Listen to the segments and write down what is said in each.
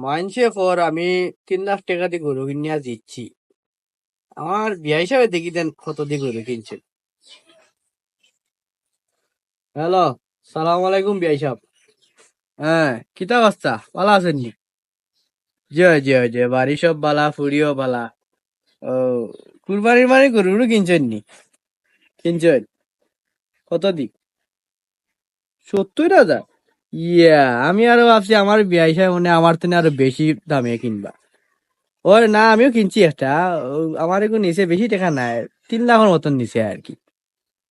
মানছে পর আমি তিন লাখ টাকা দিয়ে গরু কিনিয়া দিচ্ছি আমার বিয়া হিসাবে দেখি দেন কত দিয়ে গরু কিনছে হ্যালো সালাম আলাইকুম বিয়া হিসাব হ্যাঁ কিতা অবস্থা ভালো আছেন নি জয় জয় জয় বাড়ি সব বালা ফুড়িও বালা ও কুরবানির মানে গরুরও কিনছেন নি কিনছেন কত দি সত্তর হাজার ইয়া আমি আরও ভাবছি আমার বিয়া হিসাবে মানে আমার থেকে আরও বেশি দামে কিনবা। ওর না, আমিও কিনছি একটা। আমার এখন নিচে বেশি টাকা নাই, তিন লাখের মতন নিচে আর কি।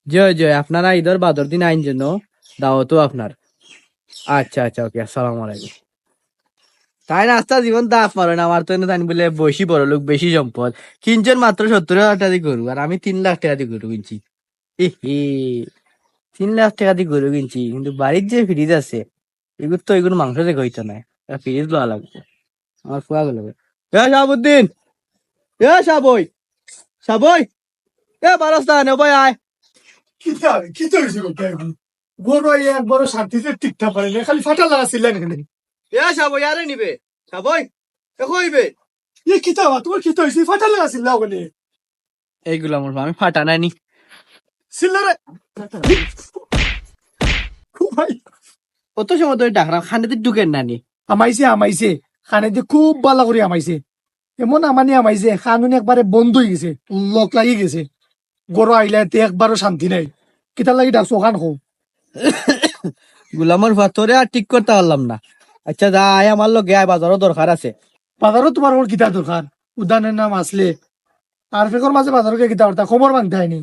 জয় জয়, আপনারা ঈদের বাদর দিন আইন জন্য দাওয়াতও আপনার। আচ্ছা আচ্ছা ওকে, আসসালামু আলাইকুম। তাই রাস্তা জীবন দাফ মারো না, আমার তো জানি বলে বেশি বড় লোক, বেশি সম্পদ। কিনছেন মাত্র সত্তর হাজার টাকা দিয়ে গরু, আর আমি তিন লাখ টাকা দিয়ে গরু কিনছি। এ তিন লাখ টাকা দিয়ে গরু কিনছি কিন্তু বাড়ির যে ফ্রিজ আছে এগুলো তো এগুলো মাংস দেখে হইতো না। ফ্রিজ লওয়া লাগবে। আমার ফুয়া গেল এ শাহাবুদ্দিন! এ শাবই শাবই এ বারস্তা নে ভাই আয়। কিতা কিতা হয়েছে গো কেন বড় এক বড় শান্তিতে টিকতে পারে না খালি ফাটা লাগাছিলেন এখানে। এ শাবই আরে নিবে। শাবই এ কইবে এ কিতা বা তোমার কিতা হয়েছে ফাটা লাগাছিল ওখানে? এইগুলো আমার আমি ফাটা নাইনি। সিল্লারে ভাই কত সময় ধরে ডাকলাম খানেতে ঢুকেন নানি আমাইছে আমাইছে। খানে দিয়ে খুব ভালো করে আমাইছে। এমন আমানি আমাইছে খানুন একবারে বন্ধ হয়ে গেছে লক লাগি গেছে। গরু আইলে তে একবারও শান্তি নাই। কিতা লাগি ডাকছো খান খো গুলামর ভাতরে আর ঠিক করতে পারলাম না। আচ্ছা যা আয় আমার লোক আয় বাজারও দরকার আছে। বাজারও তোমার ওর কিতা দরকার উদানের নাম আসলে আর ফেকর মাঝে বাজারকে কিতা করতা খবর মানতে হয়নি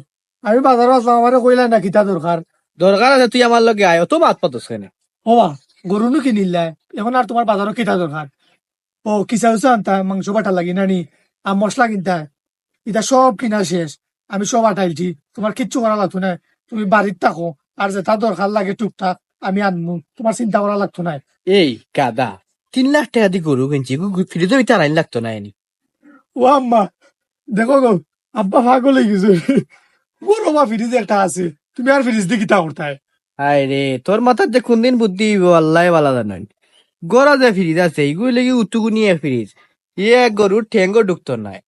আমি বাজারও আসলাম আমারে কইলা না কিতা দরকার দরকার আছে তুই আমার লগে আয়। অত মাত পাতস কেনে? হওয়া গরুনু কিনিল্লাই এখন আর তোমার বাজারও কিতা দরকার ও কিসা হচ্ছে আনতা মাংস বাটা লাগি নানি আর মশলা কিনতা। এটা সব কিনা শেষ। আমি সব আটাইলছি তোমার কিচ্ছু করা লাগতো না তুমি বাড়ির থাকো আর যেটা দরকার লাগে টুকটাক আমি আনব তোমার চিন্তা করা লাগতো না এই গাদা তিন লাখ টাকা দিয়ে গরু কিনছি। ফ্রিজে ওইটা আইন লাগতো না এনি। ও আম্মা দেখো গো আব্বা পাগল হয়ে গেছে। গরু মা ফ্রিজ একটা আছে? তুমি আর ফ্রিজ দিয়ে কিতা করতায়। হায় রে তোর মাথার যে কোনদিন বুদ্ধি আল্লাহ বালা জানেন গড়া যে ফ্রিজ আছে এগুলো লেগে উতুকু নিয়ে ফ্রিজ ইয়ে গরুর ঠেঙ্গো ঢুকতো নাই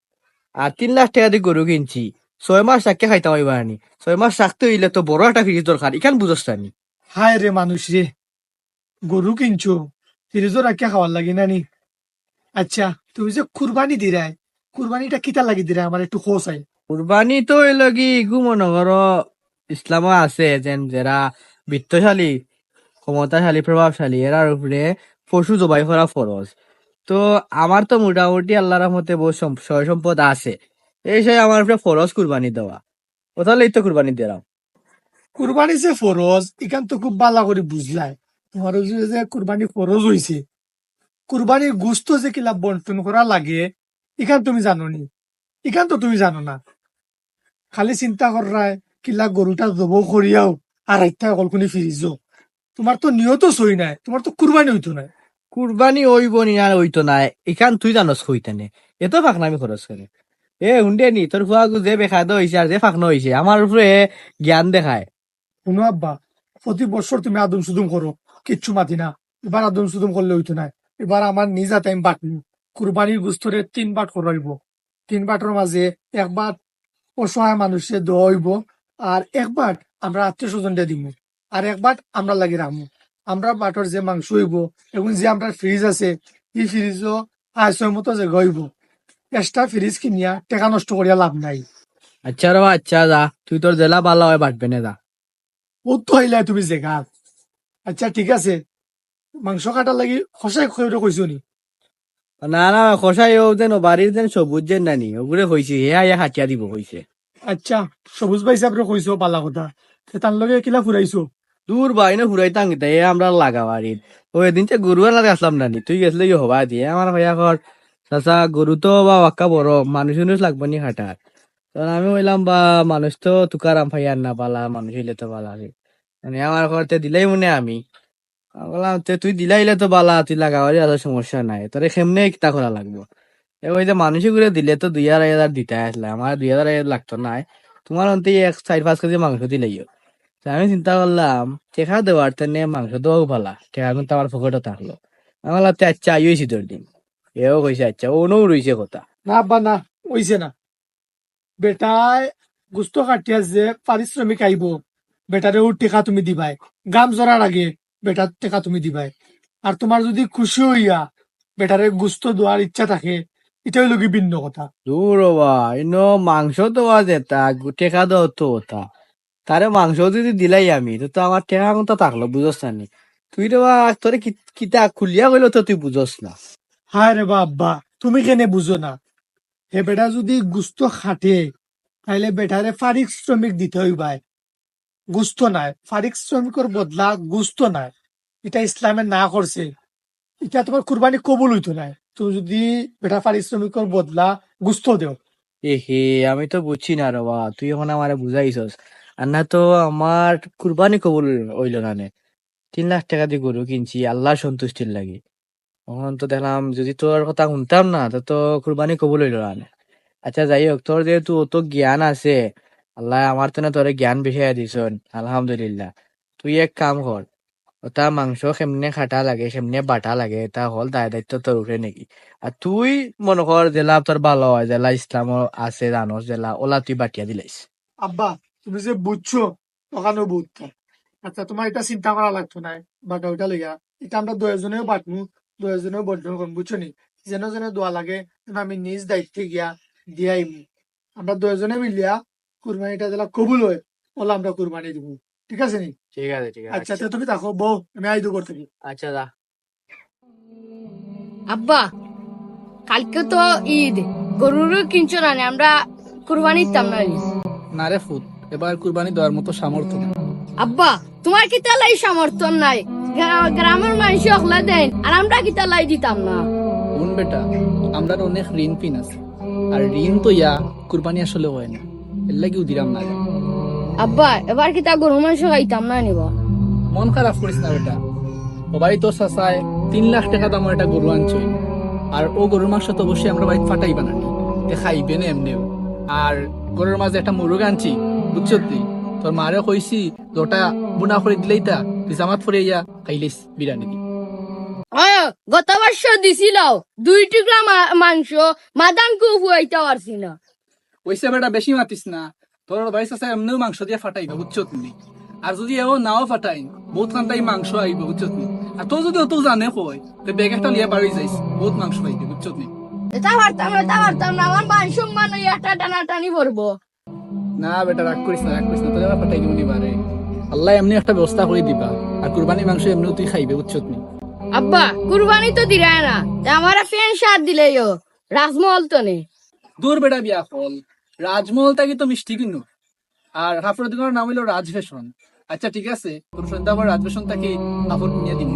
আর তিন লাখ টাকা দিয়ে গরু কিনছি। ছয় মাস রাখতে খাইতাম হইবা আনি ছয় মাস রাখতে হইলে তো বড় একটা ফ্রিজ দরকার ইখান বুঝস নি হায় রে মানুষ রে গরু কিনছো ফ্রিজও রাখিয়া খাওয়ার লাগে নানি আচ্ছা তুমি যে কুরবানি দিরাই কুরবানিটা কিতা লাগি দিরাই আমার একটু খোঁজ আই কুরবানি তো হইল কি গুমনগর ইসলাম আছে যেন যারা বিত্তশালী, ক্ষমতাশালী প্রভাবশালী এরার উপরে পশু জবাই করা ফরজ তো আমার তো মোটামুটি আল্লাহর রহমতে বহু সয় সম্পদ আছে। এই সেই আমার উপরে ফরজ কুরবানি দেওয়া কোথাও তো কুরবানি দিলাম কুরবানি যে ফরজ এখান তো খুব ভালো করে বুঝলাই তোমার যে কুরবানি ফরজ হইছে কুরবানির গুস্ত যে কিলা বন্টন করা লাগে এখান তুমি জানো নি এখান তো তুমি জানো না খালি চিন্তা করায় কিলা গরুটা জব করিয়াও আর একটা কলকুনি ফিরিজ তোমার তো নিয়ত সই নাই তোমার তো কুরবানি হইতো না কুরবানি ওইব নি আর ওইতো নাই এখান তুই জানস হইতেনে এত ফাঁকনামি খরচ করে এ হুন্ডে নি তোর ফুয়াগু যে বেখাদ হয়েছে আর যে ফাঁকনো হয়েছে আমার উপরে জ্ঞান দেখায়। শুনো আব্বা প্রতি বছর তুমি আদম সুদুম করো কিচ্ছু মাতি না। এবার আদম সুদুম করলে হইতো না এবার আমার নিজা টাইম বাটনি কুরবানির গুস্তরে তিন বাট করাইব তিন বাটের মাঝে এক বাট অসহায় মানুষের দোয়া হইব। আর এক বাট আমরা আত্মীয় স্বজনটা দিব। আর এক বাট আমরা লাগি রাখব আমরা বাটর যে মাংস হইব এবং যে আমরা ফ্রিজ আছে এই ফ্রিজও আয়সের মতো যে গইব এক্সট্রা ফ্রিজ কিনিয়া টেকা নষ্ট করিয়া লাভ নাই। আচ্ছা রে আচ্ছা যা। তুই তোর জেলা ভালো হয় বাটবে না যা। ও তো হইলে তুমি জেগা। আচ্ছা ঠিক আছে। মাংস কাটার লাগি সঁচাই খৈরে কইছো নি? না না খসাই ও যেন বাড়ির যেন সবুজ যেন নানি ওগুলো হয়েছে হে আয়া হাতিয়া দিব হয়েছে আচ্ছা সবুজ ভাই সাহেবরে কইছো পালা কথা তার লগে কিলা ফুরাইছো? দূর বাই না ফুরাই তাঙ্গিতা এ আমরা লাগা বাড়ির ও এদিন যে গরু আনা আসলাম নানি তুই গেছলে ইয়ে হবা দিয়ে? আমার ভাইয়া কর চাচা গরু তো বা বাক্কা বড় মানুষ মানুষ লাগবে নি হাঁটার তখন আমি বললাম বা মানুষ তো তুকারাম ভাইয়ার না পালা মানুষ হইলে তো পালা মানে আমার ঘরতে দিলাই মনে আমি। বললাম, তে, তুই দিলাইলে তো বালা, তুই লাগাবারই আর সমস্যা নাই। তোর কেমনে কিতা করা লাগবো? এ, ওই যে মানুষ ঘুরে দিলে তো দুই হাজার হাজার দিতে আসলে, আমার দুই হাজার লাগতো নাই। তোমার অন্তে এক, চার, পাঁচ কেজি মাংস দিলেইও আমি চিন্তা করলাম, টেকা দেওয়ার তেনে মাংস দেওয়াও ভালা টেকা কিন্তু আমার পকেটে থাকল আমার লাগতে আচ্ছা আইছি তোর দিন এও কইছে আচ্ছা ওনও রইছে কথা? না, আব্বা, না হইছে না। বেটায় গুস্ত কাটিয়া যে পারিশ্রমিক আইব বেটারে ও টেকা তুমি দিবাই। গাম জরার আগে। বেটার টেকা তুমি দিবাই। আর তোমার যদি খুশি হইয়া বেটারে গুস্ত দেওয়ার ইচ্ছা থাকে এটা হইল ভিন্ন কথা। দূর বা ইনো মাংস তো আছে তা টেকা দাও তো ওটা তারে মাংস যদি দিলাই আমি তো তো আমার টেকা মতো থাকল বুঝস না। তুই তো বা তোরে কি- কিতা খুলিয়া গেলো তো তুই বুঝস না? হায় রে বা আব্বা তুমি কেনে বুঝো না? হে বেটা যদি গুস্ত খাটে তাইলে বেটারে ফারিক শ্রমিক দিতে হইবাই। গুস্ত নাই। ফারিক শ্রমিকর বদলা গুস্ত নাই। এটা ইসলামে না করছে এটা তোমার কুরবানি কবুল হইতো নাই। তুমি যদি বেটা পারিশ্রমিকর বদলা গুস্ত দেও। এ হে, আমি তো বুঝছি না রে তুই এখন আমারে বুঝাইছস আর না তো আমার কুরবানি কবুল হইল না নে। তিন লাখ টাকা দিয়ে গরু কিনছি আল্লাহ সন্তুষ্টির লাগি। এখন তো দেখলাম, যদি তোর কথা শুনতাম না তো তো কুরবানি কবুল হইল না আচ্ছা যাই হোক তোর যেহেতু অত জ্ঞান আছে আল্লাহ আমার তো না তোরে জ্ঞান বেশাইয়া দিছন, আলহামদুলিল্লাহ। তুই এক কাম কর, ওটা মাংস কেমনে খাটা লাগে কেমনে বাটা লাগে তা হল দায় দায়িত্ব তোর উঠে নাকি। আর তুই মনে কর জেলা তোর ভালো হয়, জেলা ইসলাম আছে, জানোস জেলা, ওলা তুই বাটিয়া দিলাইস আব্বা, তুমি যে বুঝছ ওখানেও বুঝতো আচ্ছা তোমার এটা চিন্তা করা লাগতো না বাটা ওইটা লইয়া এটা আমরা দুজনেও বাটমু দুজনেও বর্জন করব বুঝছ নি? যেন যেন দোয়া লাগে আমি নিজ দায়িত্বে গিয়া দিয়াইমু আমরা দুজনে মিলিয়া কুরবানিটা যেটা কবুল হয় ওলা আমরা কুরবানি দিব। ঠিক আছে নি? ঠিক আছে ঠিক আছে। আচ্ছা তো তুমি দেখো বউ আমি আইদু করতে কি আচ্ছা দা আব্বা কালকে তো ঈদ গরুরও কিনছো না আমরা কুরবানি দিতাম না নি। না রে ফুট এবার কুরবানি দেওয়ার মতো সামর্থ্য নেই। আব্বা তোমার কি তালাই সামর্থ্য নাই? গ্রা- গ্রামের মানুষ অখলা দেন আর আমরা কি তালাই দিতাম না? বোন বেটা আমরা অনেক ঋণ পিন আছে আর ঋণ তো ইয়া কুরবানি আসলে হয় না। এর লাগিও দিলাম না আব্বা এবার কি তা গরু মাংস খাইতাম না নিব? মন খারাপ করিস না বেটা। সবাই তো চাচায় তিন লাখ টাকা দামের একটা গরু আনছে। আর ও গরুর মাংস তো অবশ্যই আমরা বাড়িতে ফাটাই বানানি খাইবে না এমনিও। আর গরুর মাঝে একটা মুরগ আনছি বুঝছ তুই? তোর মারে কইছি ওটা বুনা করে দিলেই তা। তুই জামাত পরে ইয়া খাইলিস বিরিয়ানি দি। আয়, গত বছর দিছিল দুই টুকরা মাংস মাদান কু ফুয়াইতে পারছি না। ওইসে বেটা বেশি মাতিস না। তোর বাড়ি চাচা এমনিও মাংস দিয়ে ফাটাইবে বুঝছ তুমি? আর যদি এও নাও ফাটাই বহুত কান্তাই মাংস আইব বুঝছ তুমি? আর তোর যদি অত জানে কই তো বেগ একটা লিয়ে বাড়ি যাইস বহুত মাংস পাইবি বুঝছ তুমি? এটা পারতাম না এটা পারতাম না আমার মান সম্মান ওই একটা টানা টানি পড়ব না বেটা রাগ করিস না রাগ করিস না তোর আবার ফাটাই দিব নিবারে আল্লাহ এমনি একটা ব্যবস্থা করে দিবা আর কুরবানি মাংস এমনিও তুই খাইবে বুঝছ তুমি? আব্বা কুরবানি তো দিরায় না তা আমার ফ্যান সার দিলেও রাজমহল তো নেই। দূর বেটা বিয়া ফল। রাজমহল তাকে তো মিষ্টি কিনু আর হাফর নাম হইল রাজ ফ্যাশন আচ্ছা ঠিক আছে। তোর সন্ধ্যা আবার রাজ ফ্যাশন তাকে দিন